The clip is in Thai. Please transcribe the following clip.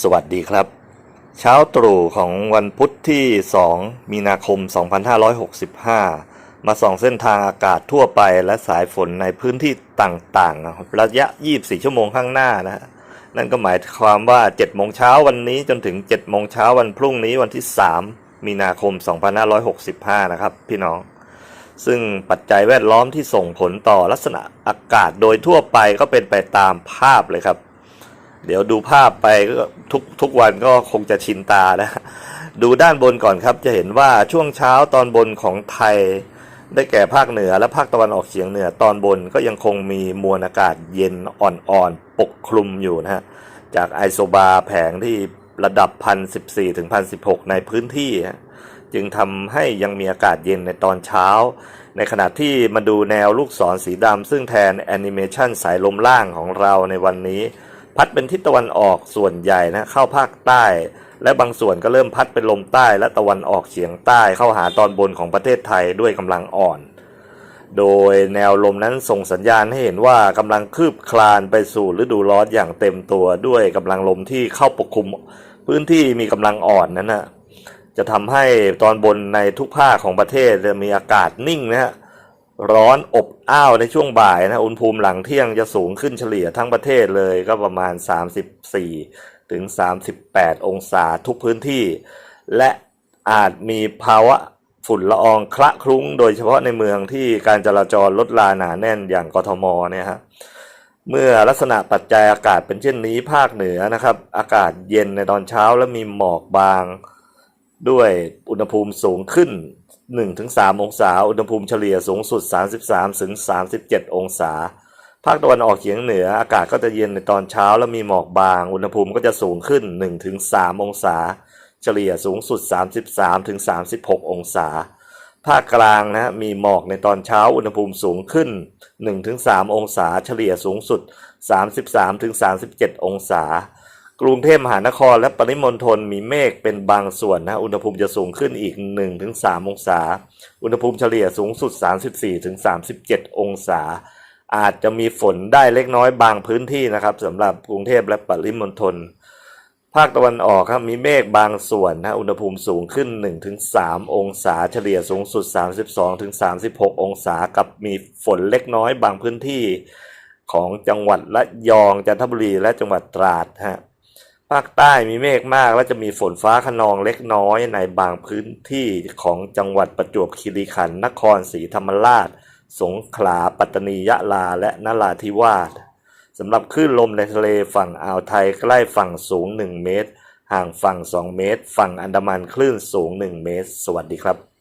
สวัสดีครับ เช้าตรู่ของวันพุธที่ 2 มีนาคม 2565 มาส่องเส้นทางอากาศทั่วไปและสายฝนในพื้นที่ต่างๆนะครับระยะ 24 ชั่วโมงข้างหน้านะฮะนั่นก็หมายความว่า 7 โมงเช้าวันนี้จนถึง 7 โมงเช้าวันพรุ่งนี้วันที่ 3 มีนาคม 2565 นะครับ พี่น้อง ซึ่งปัจจัยแวดล้อมที่ส่งผลต่อลักษณะอากาศโดยทั่วไปก็เป็นไปตามภาพเลยครับ เดี๋ยวดูภาพไปก็ทุกทุกวันก็คงจะชินตานะ ดูด้านบนก่อนครับ จะเห็นว่าช่วงเช้าตอนบนของไทย ได้แก่ภาคเหนือและภาคตะวันออกเฉียงเหนือตอนบนก็ยังคงมีมวลอากาศเย็นอ่อนๆ ปกคลุมอยู่นะฮะ จากไอโซบาแผงที่ระดับ 1,014ถึง1,016 ในพื้นที่ จึงทำให้ยังมีอากาศเย็นในตอนเช้า ในขณะที่มาดูแนวลูกศรสีดำซึ่งแทนแอนิเมชันสายลมล่างของเราในวันนี้ พัดเป็นทิศตะวันออกส่วนใหญ่นะเข้าภาคใต้ และบางส่วนก็เริ่มพัดเป็นลมใต้และตะวันออกเฉียงใต้เข้าหาตอนบนของประเทศไทยด้วยกำลังอ่อน โดยแนวลมนั้นส่งสัญญาณให้เห็นว่ากำลังคืบคลานไปสู่ฤดูร้อนอย่างเต็มตัวด้วยกำลังลมที่เข้าปกคลุม พื้นที่มีกำลังอ่อนนั้นนะจะทำให้ตอนบนในทุกภาคของประเทศจะมีอากาศนิ่งนะฮะ ร้อนอบอ้าวในช่วงบ่ายนะอุณหภูมิหลังเที่ยงจะสูงขึ้นเฉลี่ยทั้งประเทศเลยก็ประมาณ 34 ถึง 38 องศาทุกพื้นที่ และอาจมีภาวะฝุ่นละอองคละคลุ้ง โดยเฉพาะในเมืองที่การจราจรลดลาหนาแน่นอย่างกทมเนี่ยฮะเมื่อลักษณะปัจจัยอากาศเป็นเช่นนี้ภาคเหนือนะครับ อากาศเย็นในตอนเช้าและมีหมอกบาง ด้วยอุณหภูมิสูงขึ้น 1-3 องศา อุณหภูมิเฉลี่ยสูงสุด 33-37 องศา ภาคตะวันออกเฉียงเหนืออากาศก็จะเย็นในตอนเช้าและมีหมอกบาง อุณหภูมิก็จะสูงขึ้น 1-3 องศา เฉลี่ยสูงสุด 33-36 องศา ภาคกลางนะมีหมอกในตอนเช้า อุณหภูมิสูงขึ้น 1-3 องศา เฉลี่ยสูงสุด 33-37 องศา กรุงเทพมหานครและปริมณฑลมีเมฆเป็นบางส่วนนะ อุณหภูมิจะสูงขึ้นอีก 1-3 องศา อุณหภูมิเฉลี่ยสูงสุด 34-37 องศา อาจจะมีฝนได้เล็กน้อยบางพื้นที่นะครับสำหรับกรุงเทพและปริมณฑล ภาคตะวันออกครับมีเมฆบางส่วนนะ อุณหภูมิสูงขึ้น 1-3 องศา เฉลี่ยสูงสุด 32-36 องศา กับมีฝนเล็กน้อยบางพื้นที่ ของจังหวัดระยอง จันทบุรี และจังหวัดตราดฮะ ภาคใต้มีเมฆมากและจะมีฝนฟ้าขนองเล็กน้อยในบางพื้นที่ของจังหวัดประจวบคีรีขันธ์นครศรีธรรมราช สงขลาปัตตานียะลาและนราธิวาสสำหรับคลื่นลมในทะเลฝั่งอ่าวไทยใกล้ฝั่งสูง 1 เมตร ห่างฝั่ง 2 เมตร ฝั่งอันดามันคลื่นสูง 1 เมตร สวัสดีครับ